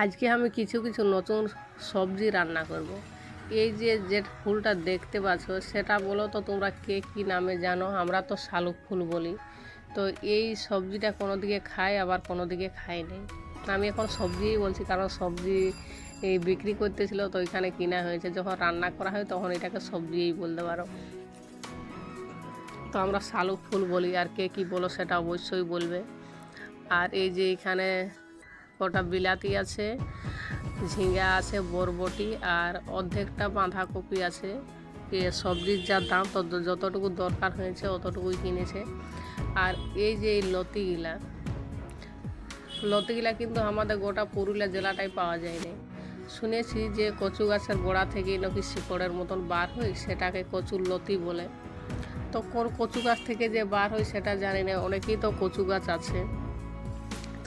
আজকে আমি কিছু কিছু নতুন সবজি রান্না করব। এই যে যে ফুলটা দেখতে পাচ্ছ, সেটা বলো তো তোমরা কে কী নামে জানো? আমরা তো শালুক ফুল বলি। তো এই সবজিটা কোনো দিকে খাই আবার কোনো দিকে খাই নেই। আমি এখন সবজিই বলছি, কারণ সবজি এই বিক্রি করতেছিল, তো ওইখানে কিনা হয়েছে। যখন রান্না করা হয়, তখন এটাকে সবজিই বলতে পারো। তো আমরা শালুক ফুল বলি, আর কে কী বলো সেটা অবশ্যই বলবে। আর এই যে এখানে কটা বিলাতি আছে ঝিঙ্গা আছে, বরবটি আর অর্ধেকটা বাঁধাকপি আছে। সবজির যা দাম, তত যতটুকু দরকার হয়েছে অতটুকুই কিনেছে। আর এই যে এই লতিগুলা লতিগুলা কিন্তু আমাদের গোটা পুরুলিয়া জেলাটাই পাওয়া যায় না শুনেছি যে কচু গাছের গোড়া থেকেই নাকি শিকড়ের মতন বার হয়, সেটাকে কচুর লতি বলে। তো কোন কচু গাছ থেকে যে বার হয় সেটা জানি না, অনেকেই তো কচু গাছ আছে।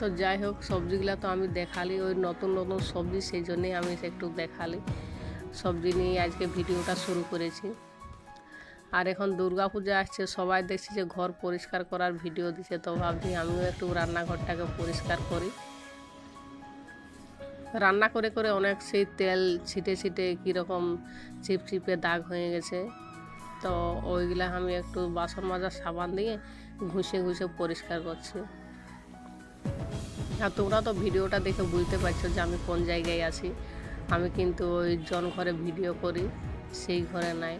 তো যাই হোক, সবজিগুলো তো আমি দেখালি, ওই নতুন নতুন সবজি সেই জন্যেই আমি একটু দেখালি। সবজি নিয়ে আজকে ভিডিওটা শুরু করেছি। আর এখন দুর্গা পূজা আসছে, সবাই দেখছি যে ঘর পরিষ্কার করার ভিডিও দিচ্ছে তো ভাবছি আমিও একটু রান্নাঘরটাকে পরিষ্কার করি। রান্না করে করে অনেক সেই তেল ছিটে ছিটে কীরকম চিপচিপে দাগ হয়ে গেছে। তো ওইগুলা আমি একটু বাসন মাজার সাবান দিয়ে ঘুষে ঘুষে পরিষ্কার করছি। আর তোমরা তো ভিডিওটা দেখে বুঝতে পারছ যে আমি কোন জায়গায় আছি। আমি কিন্তু ওই জন ঘরে ভিডিও করি, সেই ঘরে নাই।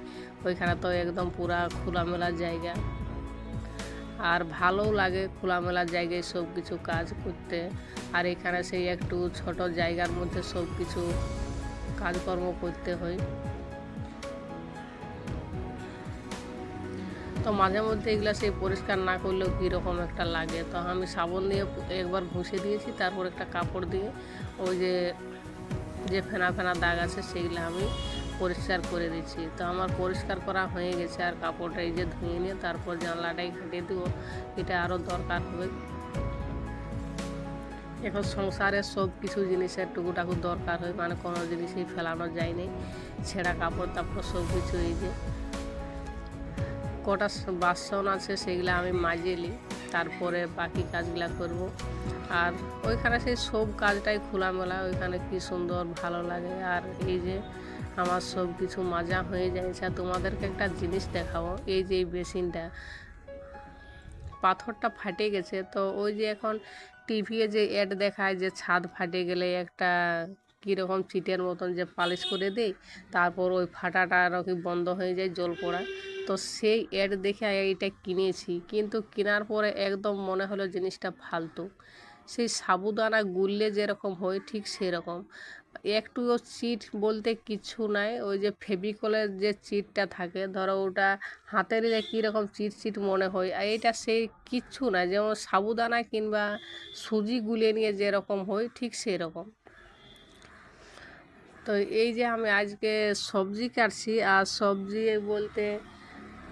ওইখানে তো একদম পুরা খোলামেলা জায়গা। আর ভালোও লাগে খোলামেলা জায়গায় সব কিছু কাজ করতে। আর এখানে সেই একটু ছোট জায়গার মধ্যে সব কিছু কাজকর্ম করতে হয়। তো মাঝে মধ্যে এগুলো সেই পরিষ্কার না করলেও কীরকম একটা লাগে। তো আমি সাবন দিয়ে একবার ঘষে দিয়েছি, তারপর একটা কাপড় দিয়ে ওই যে যে ফেনা ফেনা দাগ আছে সেগুলো আমি পরিষ্কার করে দিচ্ছি। তো আমার পরিষ্কার করা হয়ে গেছে আর কাপড়টা এই যে ধুয়ে নিয়ে তারপর জানলাটাই ঘেঁটে দেবো, এটা আরও দরকার হবে। এখন সংসারে সব কিছু জিনিসের টুকুটাকু দরকার হয় মানে কোনো জিনিসই ফেলানো যায়নি ছেঁড়া কাপড় তারপর সব কিছু এই যে। কটা বাসন আছে সেগুলো আমি মাজেলি তারপরে বাকি কাজগুলা করব। আর ওইখানে সেই সব কাজটাই খোলামেলা, ওইখানে কি সুন্দর ভালো লাগে। আর এই যে আমার সব কিছু মাজা হয়ে যাচ্ছে তোমাদেরকে একটা জিনিস দেখাবো, এই যে বেসিনটা। পাথরটা ফাটে গেছে, তো ওই যে এখন টিভিতে যে অ্যাড দেখায় যে ছাদ ফাটে গেলে একটা কীরকম চিটের মতন যে পালিশ করে দেয় তারপর ওই ফাটাটা আর কি বন্ধ হয়ে যায় জল পড়া তো সেই অ্যাড দেখে এইটা কিনেছি। কিন্তু কেনার পরে একদম মনে হলো জিনিসটা ফালতু। সেই সাবুদানা গুললে যেরকম হয় ঠিক সেরকম। একটুও চিট বলতে কিছু নাই, ওই যে ফেবিকলের যে চিটটা থাকে, ধরো ওটা হাতে নিলে কীরকম চিট চিট মনে হয়, আর এটা সেই কিচ্ছু না, যেমন সাবুদানা কিংবা সুজি গুলে নিয়ে যেরকম হয় ঠিক সেরকম। তো এই যে আমি আজকে সবজি কাটছি, আর সবজি বলতে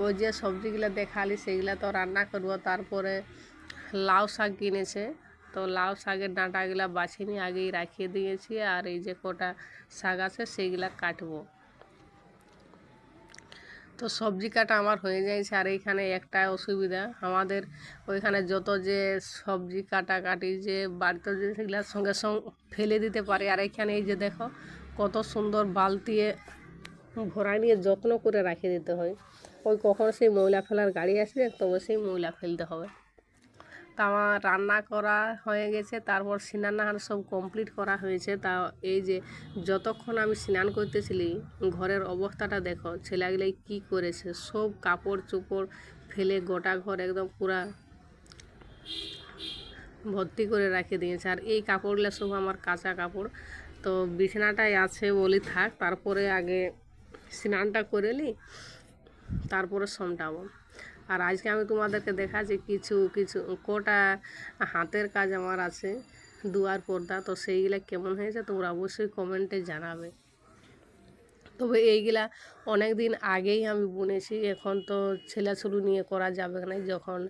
ওই যে সবজিগুলো দেখালি সেগুলো তো রান্না করব। তারপরে লাউ শাক কিনেছে। তো লাউ শাকের ডাঁটাগুলা বাছিনি আগেই রাখিয়ে দিয়েছি আর এই যে কটা শাক আছে সেইগুলা কাটবো। তো সবজি কাটা আমার হয়ে যাচ্ছে আর এইখানে একটা অসুবিধা। আমাদের ওইখানে যত যে সবজি কাটাকাটি যে বাড়িতে যে সেগুলোর সঙ্গে সঙ্গে ফেলে দিতে পারে। আর এইখানে এই যে দেখো কত সুন্দর বালতিয়ে ভরা নিয়ে যত্ন করে রাখে দিতে হয়। ওই কখন সেই ময়লা ফেলার গাড়ি আসবে তবে সেই ময়লা ফেলতে হবে। তা আমার রান্না করা হয়ে গেছে, তারপর স্নান সব কমপ্লিট করা হয়েছে। তা এই যে যতক্ষণ আমি স্নান করতেছিলি, ঘরের অবস্থাটা দেখো ছেলেগুলাই কি করেছে? সব কাপড় চোপড় ফেলে গোটা ঘর একদম পুরা ভর্তি করে রাখে দিয়েছে। আর এই কাপড়গুলো সব আমার কাঁচা কাপড়। তো বিছানাটাই আছে বলি থাক, তারপরে আগে স্নানটা করে নিই তারপরে সমটাবো। আর আজকে আমি তোমাদেরকে দেখাচ্ছি কিছু কিছু কটা হাতের কাজ আমার আছে দুয়ার পর্দা। তো সেইগুলা কেমন হয়েছে তোমরা অবশ্যই কমেন্টে জানাবে। তবে এইগুলা অনেক দিন আগেই আমি বুনেছি, এখন তো ছেলেছুলু নিয়ে করা যাবে না, যখন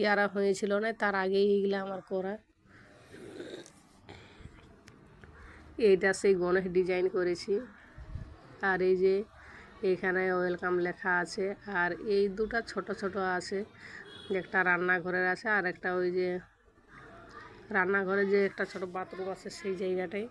ইয়ারা হয়েছিল না, তার আগেই এইগুলা আমার করা। এইটা সেই গণেশ ডিজাইন করেছি। আর এই যে এখানে ওয়েলকাম লেখা আছে। আর এই দুটা ছোট ছোট আছে। একটা রান্নাঘরের আছে আর একটা ওই যে রান্নাঘরে যে একটা ছোট বাথরুম আছে সেই জায়গাটায়।